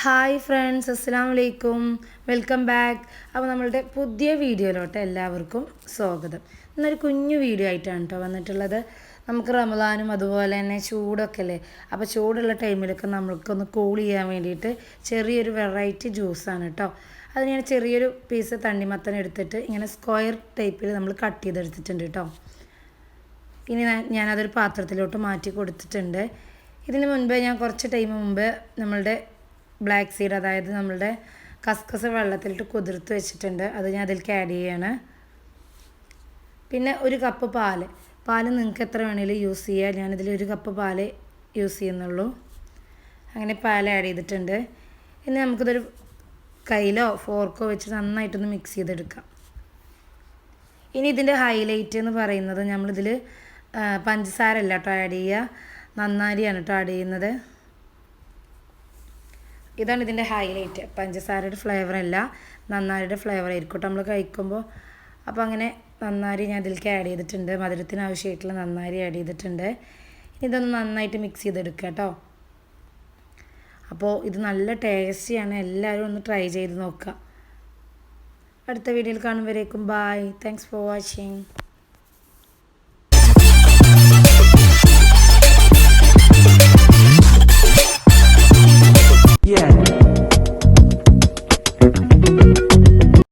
Hi friends അസ്സാം വലൈക്കും welcome back അപ്പോൾ നമ്മളുടെ പുതിയ വീഡിയോയിലോട്ട് എല്ലാവർക്കും സ്വാഗതം. ഇന്നൊരു കുഞ്ഞു വീഡിയോ ആയിട്ടാണ് കേട്ടോ വന്നിട്ടുള്ളത്. നമുക്ക് റമദാനും അതുപോലെ തന്നെ ചൂടൊക്കെ അല്ലേ? അപ്പോൾ ചൂടുള്ള ടൈമിലൊക്കെ നമ്മൾക്കൊന്ന് കൂൾ ചെയ്യാൻ വേണ്ടിയിട്ട് ചെറിയൊരു വെറൈറ്റി ജ്യൂസാണ് കേട്ടോ. അത് ഞാൻ ചെറിയൊരു പീസ് തണ്ണിമത്തൻ എടുത്തിട്ട് ഇങ്ങനെ സ്ക്വയർ ടൈപ്പിൽ നമ്മൾ കട്ട് ചെയ്തെടുത്തിട്ടുണ്ട് കേട്ടോ. ഇനി ഞാനതൊരു പാത്രത്തിലോട്ട് മാറ്റി കൊടുത്തിട്ടുണ്ട്. ഇതിന് മുൻപേ ഞാൻ കുറച്ച് ടൈം മുമ്പ് നമ്മളുടെ ബ്ലാക്ക് സീഡ് അതായത് നമ്മളുടെ കസ്കസ് വെള്ളത്തിലിട്ട് കുതിർത്ത് വെച്ചിട്ടുണ്ട്. അത് ഞാൻ അതിലേക്ക് ആഡ് ചെയ്യാണ്. പിന്നെ ഒരു കപ്പ് പാൽ. പാൽ നിങ്ങൾക്ക് എത്ര വേണമെങ്കിലും യൂസ് ചെയ്യാം. ഞാനിതിൽ ഒരു കപ്പ് പാൽ യൂസ് ചെയ്യുന്നുള്ളൂ. അങ്ങനെ പാൽ ആഡ് ചെയ്തിട്ടുണ്ട്. ഇനി നമുക്കിതൊരു കയ്യിലോ ഫോർക്കോ വെച്ച് നന്നായിട്ടൊന്ന് മിക്സ് ചെയ്തെടുക്കാം. ഇനി ഇതിന്റെ ഹൈലൈറ്റ് എന്ന് പറയുന്നത് നമ്മളിതിൽ പഞ്ചസാര അല്ല കേട്ടോ ആഡ് ചെയ്യുക. നന്നാരിയാണ് കേട്ടോ ആഡ് ചെയ്യുന്നത്. ഇതാണ് ഇതിന്റെ ഹൈലൈറ്റ് പഞ്ചസാരയുടെ ഫ്ലേവർ അല്ല നന്നാരിയുടെ ഫ്ലേവർ ആയിരിക്കും നമ്മൾ കഴിക്കുമ്പോൾ. അപ്പോൾ അങ്ങനെ നന്നാരി ഞാൻ ഇതിലേക്ക് ആഡ് ചെയ്തിട്ടുണ്ട്. മധുരത്തിന് ആവശ്യമായിട്ടുള്ള നന്നാരി ആഡ് ചെയ്തിട്ടുണ്ട്. ഇതൊന്ന് നന്നായിട്ട് മിക്സ് ചെയ്തെടുക്കുക കേട്ടോ. അപ്പോൾ ഇത് നല്ല ടേസ്റ്റിയാണ് എല്ലാവരും ഒന്ന് ട്രൈ ചെയ്ത് നോക്കുക. അടുത്ത വീഡിയോയിൽ കാണുമ്പോഴേക്കും ബായ് താങ്ക്സ് ഫോർ വാച്ചിങ്